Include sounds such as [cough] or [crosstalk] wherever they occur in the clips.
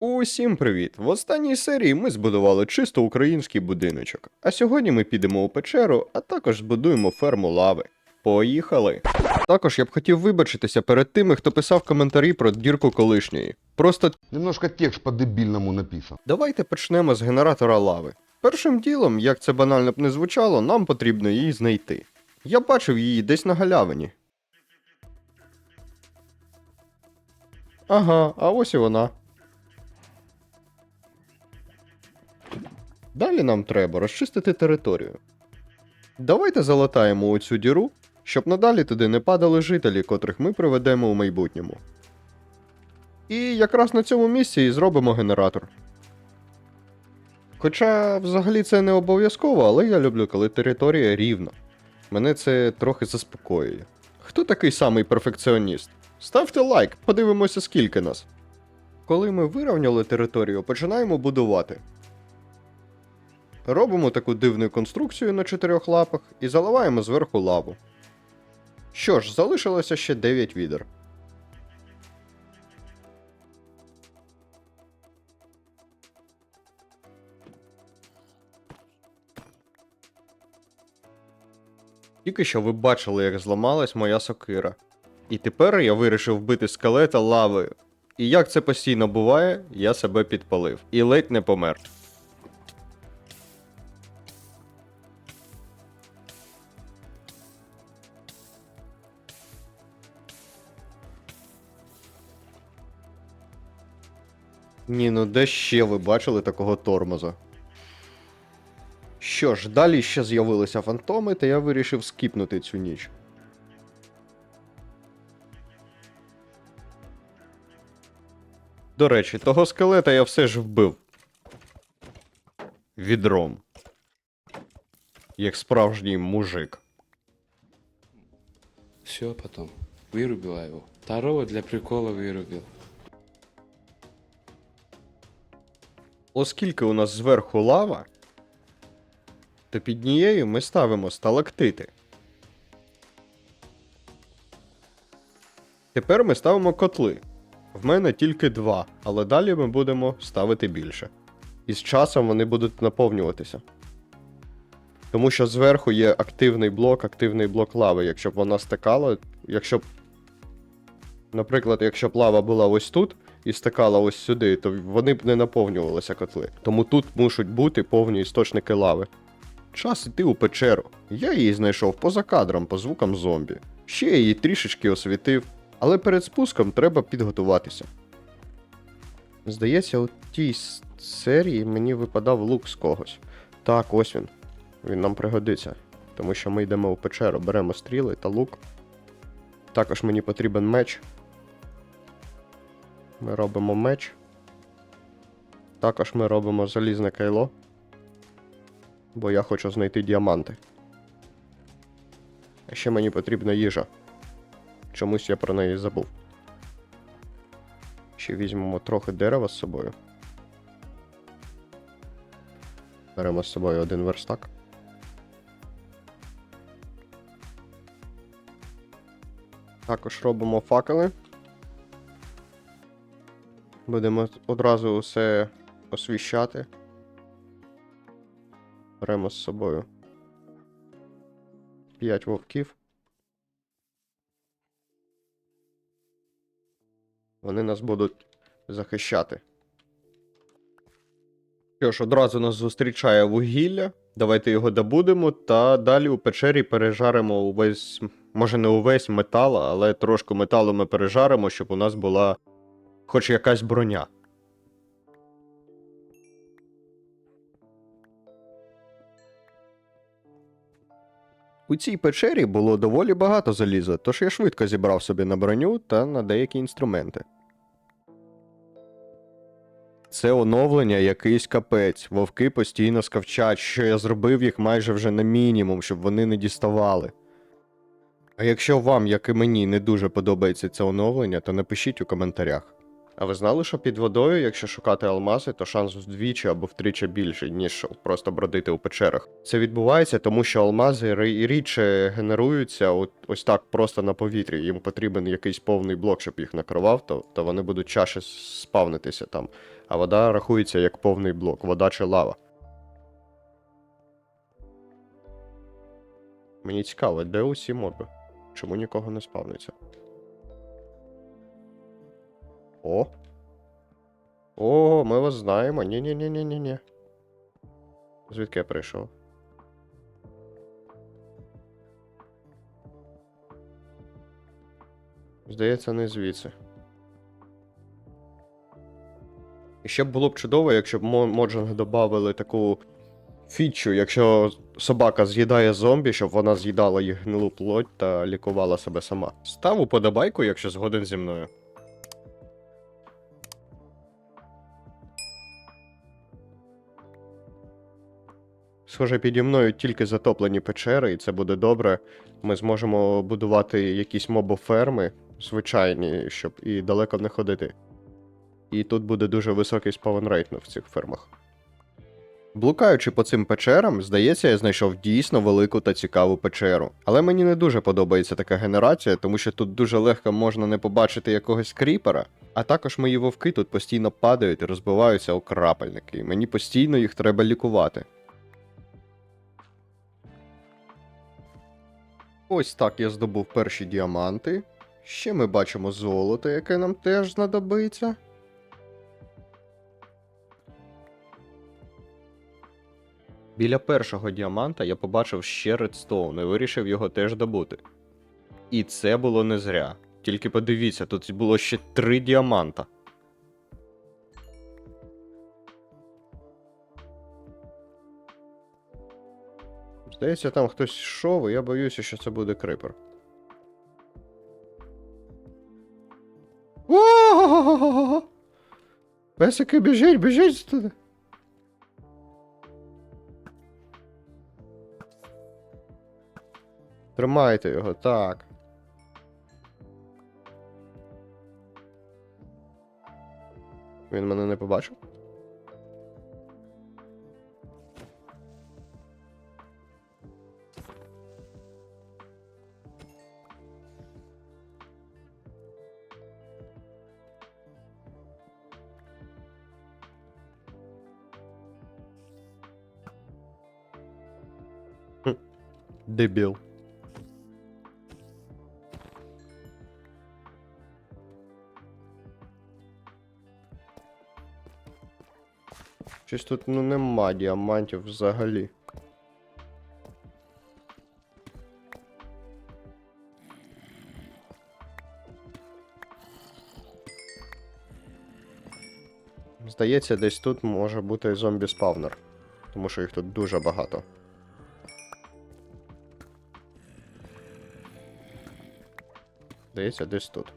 Усім привіт! В останній серії ми збудували чисто український будиночок. А сьогодні ми підемо у печеру, а також збудуємо ферму лави. Поїхали! Також я б хотів вибачитися перед тими, хто писав коментарі про дірку колишньої. Просто Немножко текст по-дебильному написан. давайте почнемо з генератора лави. Першим ділом, як це банально б не звучало, нам потрібно її знайти. Я бачив її десь на галявині. Ага, а ось і вона. Далі нам треба розчистити територію. Давайте залатаємо оцю діру, щоб надалі туди не падали жителі, котрих ми приведемо у майбутньому. І якраз на цьому місці і зробимо генератор. Хоча взагалі це не обов'язково, але я люблю, коли територія рівна. Мене це трохи заспокоює. Хто такий самий перфекціоніст? Ставте лайк, подивимося, скільки нас. Коли ми вирівняли територію, починаємо будувати. Робимо таку дивну конструкцію на чотирьох лапах і заливаємо зверху лаву. Що ж, залишилося ще 9 відер. Тільки що ви бачили, як зламалась моя сокира. І тепер я вирішив вбити скелета лавою. І як це постійно буває, я себе підпалив і ледь не помер. Ні, ну де ще ви бачили такого тормоза? Що ж, далі ще з'явилися фантоми, та я вирішив скіпнути цю ніч. До речі, того скелета я все ж вбив. Відром. Як справжній мужик. Все потом. Вырубила его. Второго для прикола вырубил. Оскільки у нас зверху лава, то під нею ми ставимо сталактити. Тепер ми ставимо котли. В мене тільки два, але далі ми будемо ставити більше. І з часом вони будуть наповнюватися. Тому що зверху є активний блок, активний блок лави. Якщо б вона стикала, якщо б. Наприклад, якщо б лава була ось тут і стикала ось сюди, то вони б не наповнювалися котли. Тому тут мушуть бути повні істочники лави. Час іти у печеру. Я її знайшов поза кадром по звукам зомбі. Ще її трішечки освітив, але перед спуском треба підготуватися. Здається, у тій серії мені випадав лук з когось. Так, ось він. Він нам пригодиться. Тому що ми йдемо у печеру, беремо стріли та лук. Також мені потрібен меч. Ми робимо меч. Також ми робимо залізне кайло. Бо я хочу знайти діаманти. А ще мені потрібна їжа. Чомусь я про неї забув. Ще візьмемо трохи дерева з собою. Беремо з собою один верстак. Також робимо факели. Будемо одразу усе освіщати. Беремо з собою 5 вовків. Вони нас будуть захищати. Що ж, одразу нас зустрічає вугілля. Давайте його добудемо, та далі у печері пережаримо увесь, може не увесь метал, але трошки металу ми пережаримо, щоб у нас була хоч якась броня. У цій печері було доволі багато заліза, тож я швидко зібрав собі на броню та на деякі інструменти. Це оновлення якийсь капець. Вовки постійно скавчать, що я зробив їх майже вже на мінімум, щоб вони не діставали. А якщо вам, як і мені, не дуже подобається це оновлення, то напишіть у коментарях. А ви знали, що під водою, якщо шукати алмази, то шанс вдвічі або втричі більший, ніж просто бродити у печерах. Це відбувається, тому що алмази рідше генеруються от, ось так просто на повітрі. Їм потрібен якийсь повний блок, щоб їх накривав, то, то вони будуть чаще спавнитися там. а вода рахується як повний блок, вода чи лава. Мені цікаво, де усі моби? Чому нікого не спавниться? О. О, ми вас знаємо. Ні-ні-ні-ні-ні-ні. Звідки я прийшов? Здається, не звідси. І ще б було б чудово, якщо б Мо- Моджанг додавали таку фічу, якщо собака з'їдає зомбі, щоб вона з'їдала їх гнилу плоть та лікувала себе сама. Став уподобайку, якщо згоден зі мною. Схоже, піді мною тільки затоплені печери, і це буде добре. Ми зможемо будувати якісь мобоферми звичайні, щоб і далеко не ходити. І тут буде дуже високий спаунрейт в цих фермах. Блукаючи по цим печерам, здається, я знайшов дійсно велику та цікаву печеру. Але мені не дуже подобається така генерація, тому що тут дуже легко можна не побачити якогось кріпера. А також мої вовки тут постійно падають і розбиваються у крапельники, і мені постійно їх треба лікувати. Ось так я здобув перші діаманти. Ще ми бачимо золото, яке нам теж знадобиться. Біля першого діаманта я побачив ще редстоун і вирішив його теж добути. І це було не зря. Тільки подивіться, тут було ще три діаманта. Здається, там хтось йшов, і я боюся, що це буде крипер. О! Песики біжіть, біжіть туди. Тримайте його, так. Він мене не побачив? Дебіл. Щось тут ну нема діамантів взагалі. Здається, десь тут може бути зомбі-спавнер, тому що їх тут дуже багато. Здається, десь тут.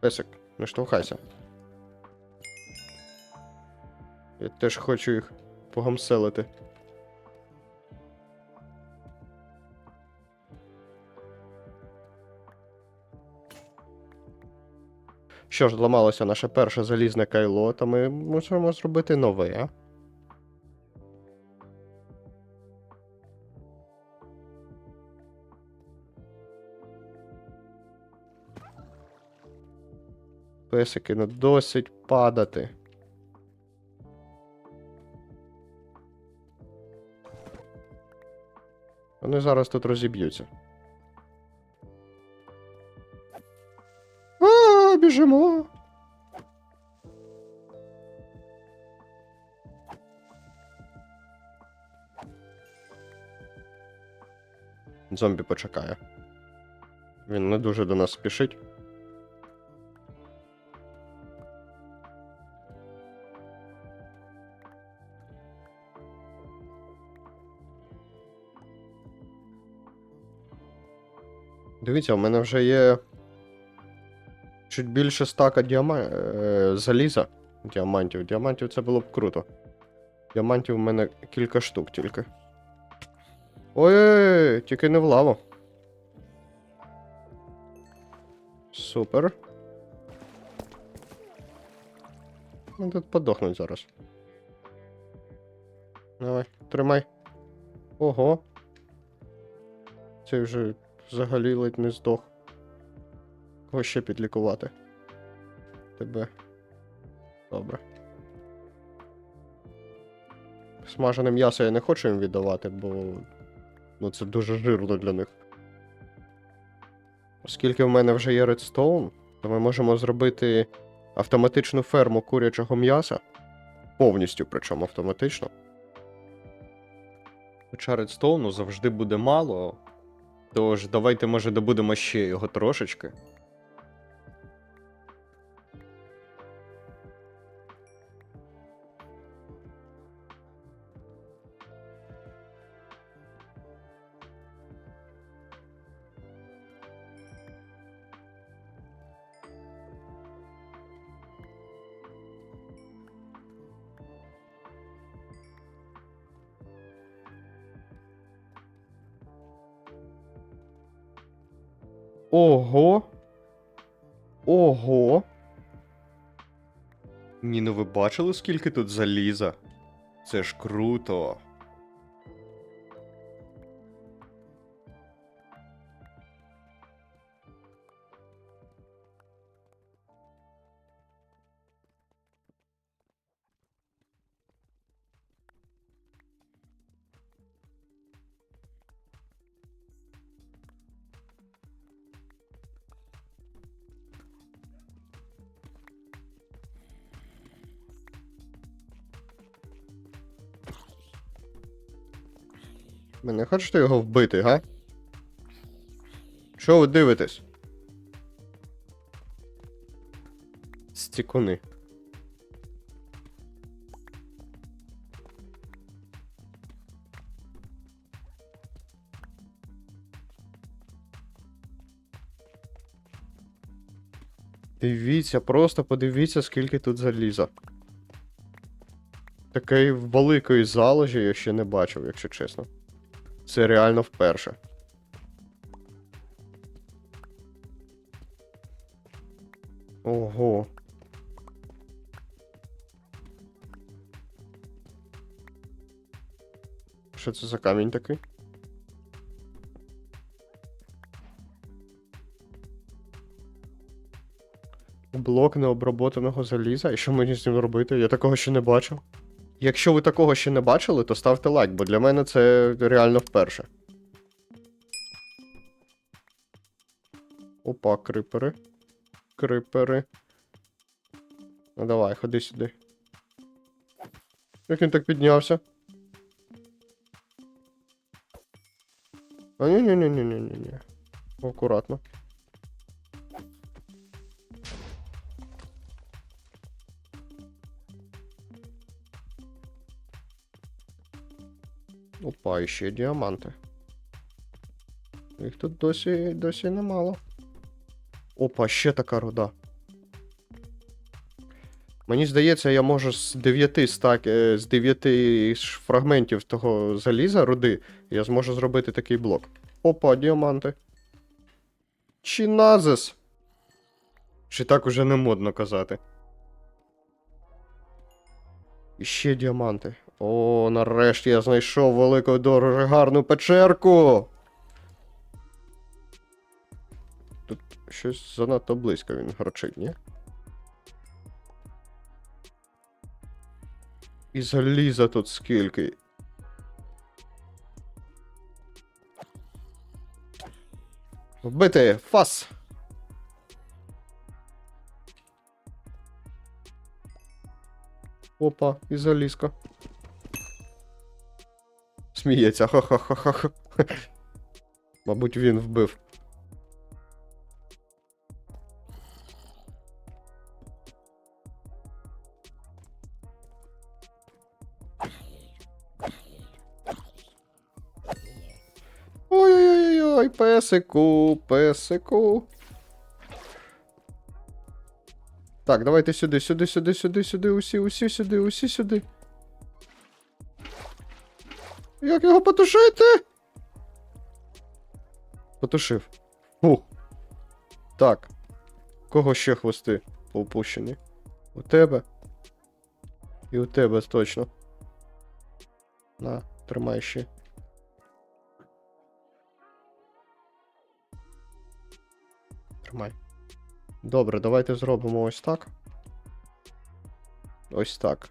Песик, не штовхайся. Я теж хочу їх погамселити. Що ж, зламалося наше перше залізне кайло, то ми можемо зробити нове. Песики, ну досить падати. Вони зараз тут розіб'ються. А, біжимо. Зомбі почекає. Він не дуже до нас спішить. Дивіться, у мене вже є чуть більше стака діама... е, заліза. Діамантів. Діамантів це було б круто. Діамантів у мене кілька штук тільки. Ой, тільки не в лаву. Супер. Ну, тут подохнуть зараз. Давай, тримай. Ого. Цей вже взагалі ледь не здох. Кого ще підлікувати? Тебе. Добре. Смажене м'ясо я не хочу їм віддавати, бо ну, це дуже жирно для них. Оскільки в мене вже є редстоун, то ми можемо зробити автоматичну ферму курячого м'яса. Повністю, причому автоматично. Хоча редстоуну завжди буде мало. Тож давайте, може, добудемо ще його трошечки. Ого. Ого. Ні, ну ви бачили, скільки тут заліза? Це ж круто. Ви не хочете його вбити, га? Що ви дивитесь? Стікуни. Дивіться, просто подивіться, скільки тут заліза. Такої великої заложі я ще не бачив, якщо чесно. Це реально вперше. Ого. Що це за камінь такий? Блок необроботаного заліза. І що мені з ним робити? Я такого ще не бачив. Якщо ви такого ще не бачили, то ставте лайк, бо для мене це реально вперше. Опа, крипери. Крипери. Ну давай, ходи сюди. Як він так піднявся? А ні ні ні ні ні ні Акуратно. І ще діаманти. Їх тут досі, досі немало. Опа, ще така руда. Мені здається, я можу з 9 стак... е, з 9 фрагментів того заліза руди, я зможу зробити такий блок. Опа, діаманти. Чиназис. Чи так уже не модно казати? І ще діаманти. О, нарешті я знайшов велику дуже гарну печерку. Тут щось занадто близько він грочить, ні? І заліза тут скільки. Вбити! Фас! Опа, і залізка. Сміється, ха-ха-ха-ха. Мабуть, він вбив. Ой-ой-ой, песику, песику. Так, давайте сюди, сюди, сюди, сюди, сюди, усі, усі сюди, усі сюди. Як його потушити? Потушив. Фух. Так. Кого ще хвости поупущені? У тебе. І у тебе точно. На, тримай ще. Тримай. Добре, давайте зробимо ось так. Ось так.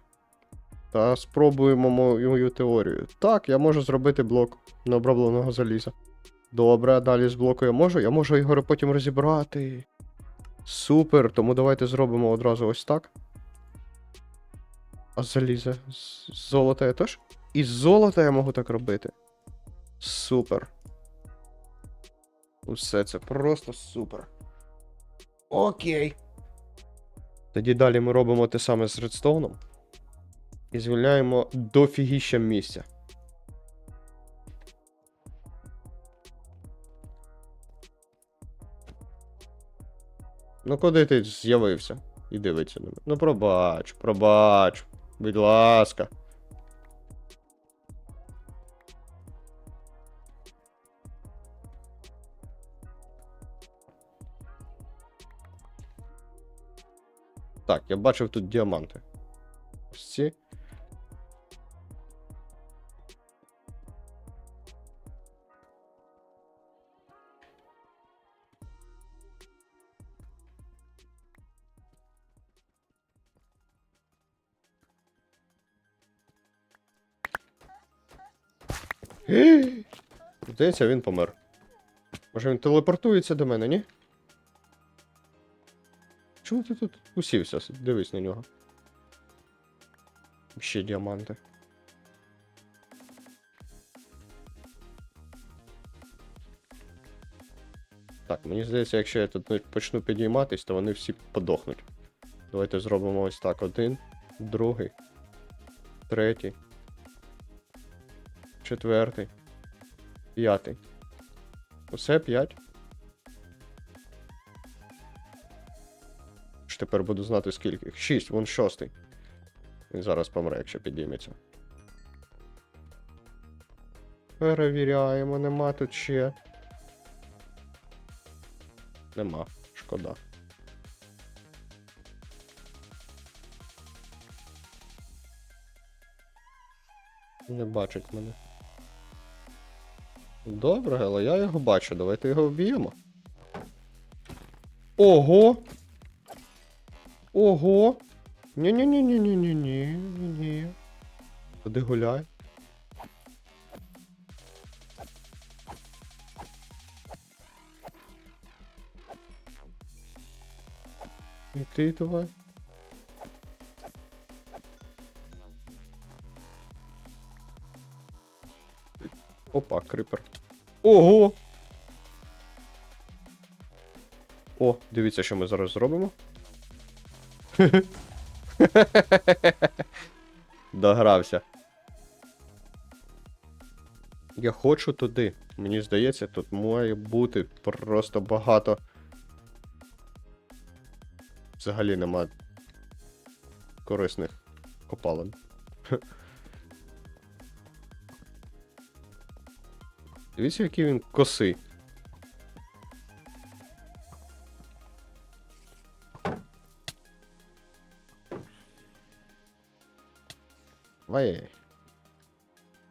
Та спробуємо мою теорію. Так, я можу зробити блок необробленого заліза. Добре, далі з блоку я можу. Я можу його потім розібрати. Супер, тому давайте зробимо одразу ось так. А заліза. З золота я теж? І з золота я можу так робити. Супер. Усе це просто супер. Окей. Тоді далі ми робимо те саме з редстоуном. І звільняємо дофігіща місця. Ну куди ти з'явився? І дивиться на мене. Ну пробач, пробач. Будь ласка. Так, я бачив тут діаманти. Ось ці. [gasps] Здається, він помер. Може він телепортується до мене, ні? Чому ти тут усівся? Дивись на нього. Ще діаманти. Так, мені здається, якщо я тут почну підійматись, то вони всі подохнуть. Давайте зробимо ось так: один, другий, третій, четвертий, п'ятий. Усе п'ять. Тепер буду знати скільки. Шість, вон шостий. Він зараз помре, якщо підійметься. Перевіряємо, нема тут ще. Нема. Шкода. Не бачить мене. Добре, але я його бачу. Давайте його вб'ємо. Ого! Ого! Ні-ні-ні-ні-ні-ні-ні-ні. Ходи гуляй. І ти давай. Опа, крипер. Ого! О, дивіться, що ми зараз зробимо. [laughs] Догрався. Я хочу туди. Мені здається, тут має бути просто багато. Взагалі нема корисних копалин. [laughs] Дивіться, який він косий. Ай.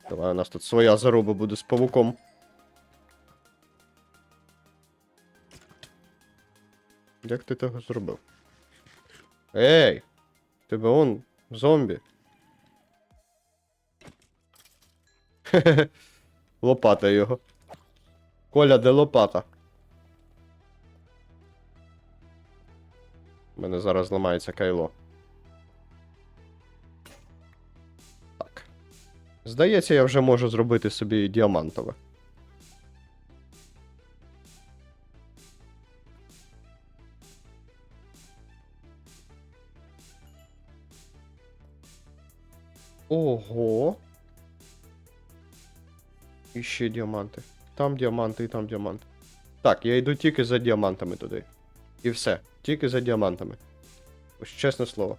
Давай у нас тут своя заруба буде з павуком. Як ти того зробив? Ей! Тебе он зомбі. Хе-хе. Лопата його. Коля, де лопата? У мене зараз зламається кайло. Так. Здається, я вже можу зробити собі діамантове. Ого. І ще діаманти. Там діаманти і там діаманти. Так, я йду тільки за діамантами туди. І все. Тільки за діамантами. Ось чесне слово.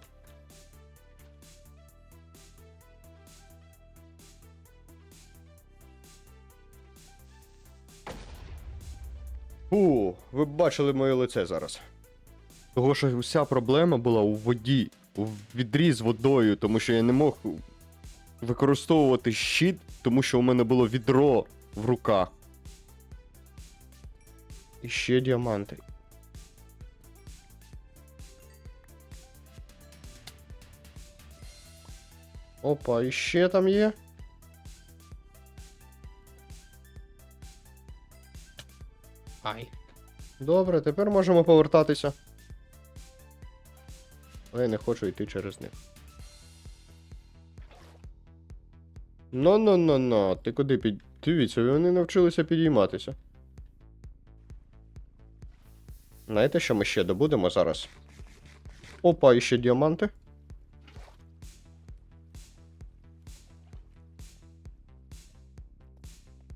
Фу, ви бачили моє лице зараз. Того, що вся проблема була у воді, у відрі з водою, тому що я не мог використовувати щит, тому що у мене було відро в руках. І ще діаманти. Опа, і ще там є. Ай. Добре, тепер можемо повертатися. Але я не хочу йти через них. Ну-ну-ну-ну, ти куди під. Дивіться, вони навчилися підійматися. Знаєте, що ми ще добудемо зараз? Опа, і ще діаманти.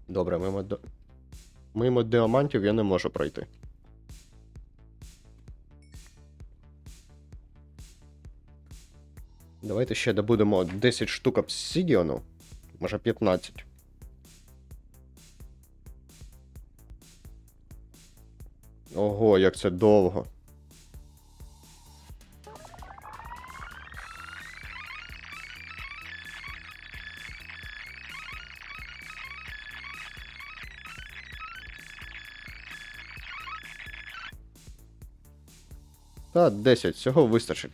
Добре, мимо, до... мимо діамантів я не можу пройти. Давайте ще добудемо 10 штук обсидіану. Може 15. Ого, як це довго. Та, 10, цього вистачить.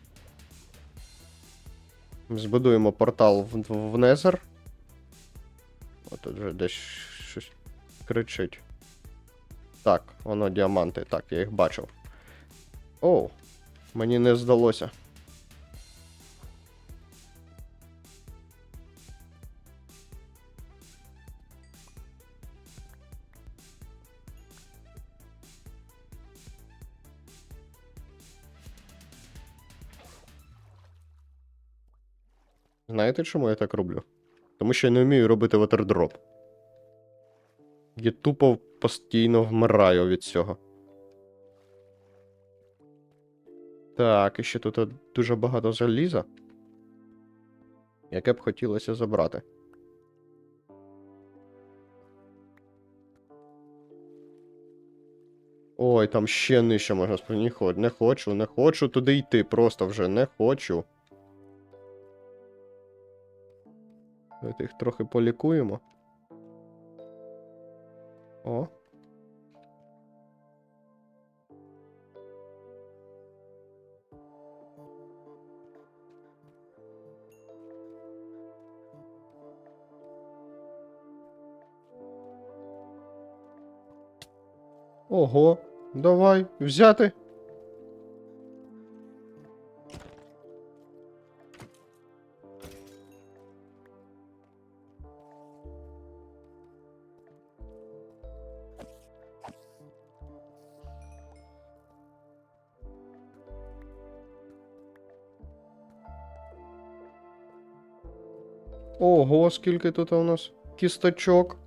Збудуємо портал в, в, Незер. Вже десь щось кричить. Так, воно діаманти. Так, я їх бачив. О, мені не здалося. Знаєте, чому я так роблю? Тому що я не вмію робити ватердроп. Я тупо постійно вмираю від цього. Так, і ще тут дуже багато заліза. Яке б хотілося забрати. Ой, там ще нижче можна спробувати. Не хочу, не хочу туди йти, просто вже не хочу. Давайте їх трохи полікуємо. О. Ого, давай, взяти. Скільки тут у нас кісточок.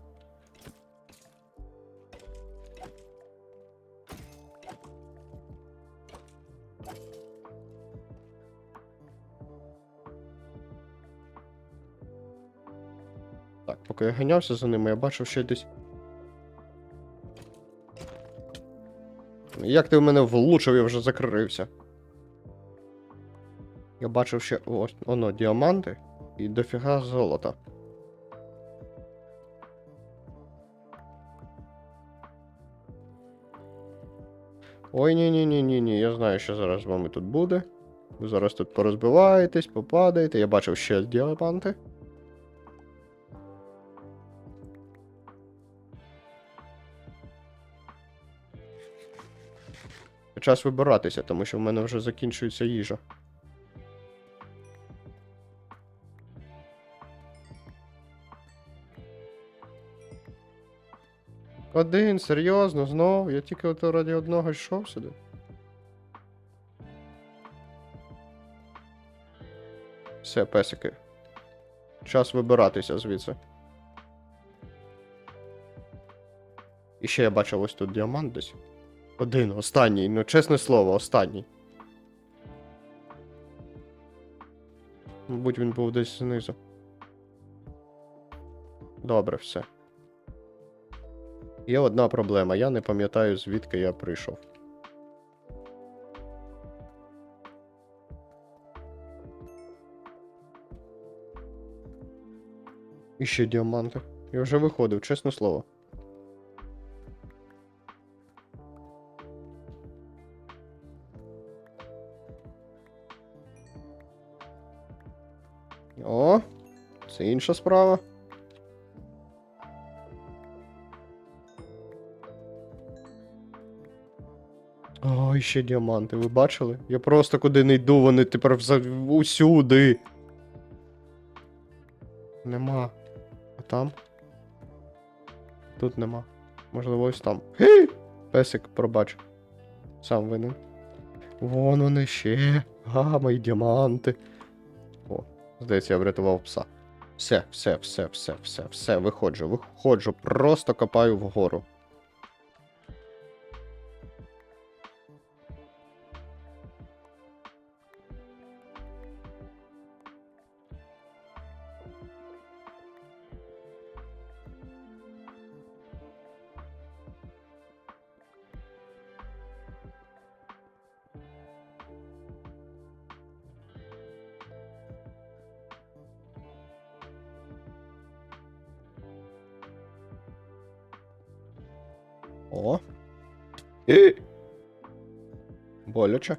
Так, поки я ганявся за ними, я бачив ще десь. Як ти в мене влучив, я вже закрився. Я бачив ще ось воно діаманти і дофіга золота. Ой, ні ні я знаю, що зараз з вами тут буде. Ви зараз тут порозбиваєтесь, попадаєте. Я бачив ще діаманти. Час вибиратися, тому що в мене вже закінчується їжа. Один, серйозно, знов. Я тільки от раді одного йшов сюди. Все, песики. Час вибиратися звідси. І ще я бачив ось тут діамант десь. Один, останній, ну чесне слово, останній. Мабуть, він був десь знизу. Добре, все. Є одна проблема, я не пам'ятаю, звідки я прийшов. І ще діаманти. Я вже виходив, чесне слово. О, це інша справа. Ой, ще діаманти, ви бачили? Я просто куди не йду, вони тепер усюди. Нема. А там? Тут нема. Можливо, ось там. Гей! Песик, пробач. Сам винен. Вон вони ще. Ага, мої діаманти. О, здається, я врятував пса. Все, все, все, все, все, все, виходжу, виходжу, просто копаю вгору. О. І. Боляче.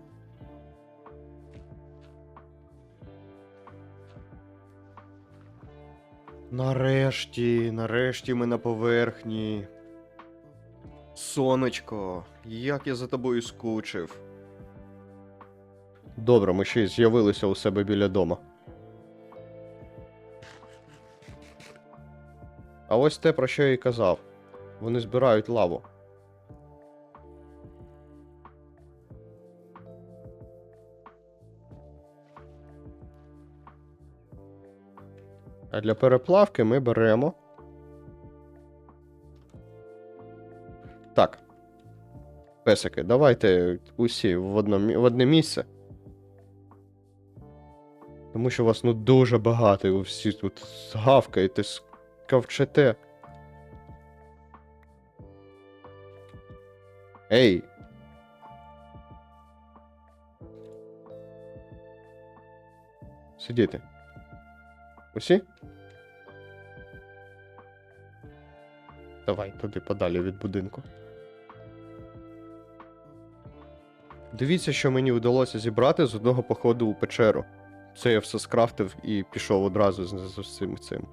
Нарешті, нарешті ми на поверхні. Сонечко, як я за тобою скучив. Добре, ми ще й з'явилися у себе біля дома. А ось те, про що я і казав. Вони збирають лаву. А для переплавки ми беремо. Так. Песики, давайте усі в, одно, в одне місце. Тому що вас ну дуже багато, і ви всі тут гавкаєте, скавчете. Ей! Сидіти. Усі? Давай туди подалі від будинку. Дивіться, що мені вдалося зібрати з одного походу у печеру. Це я все скрафтив і пішов одразу з, усім цим.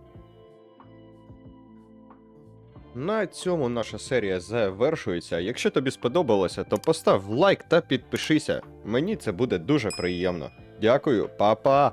На цьому наша серія завершується. Якщо тобі сподобалося, то постав лайк та підпишися. Мені це буде дуже приємно. Дякую, па-па!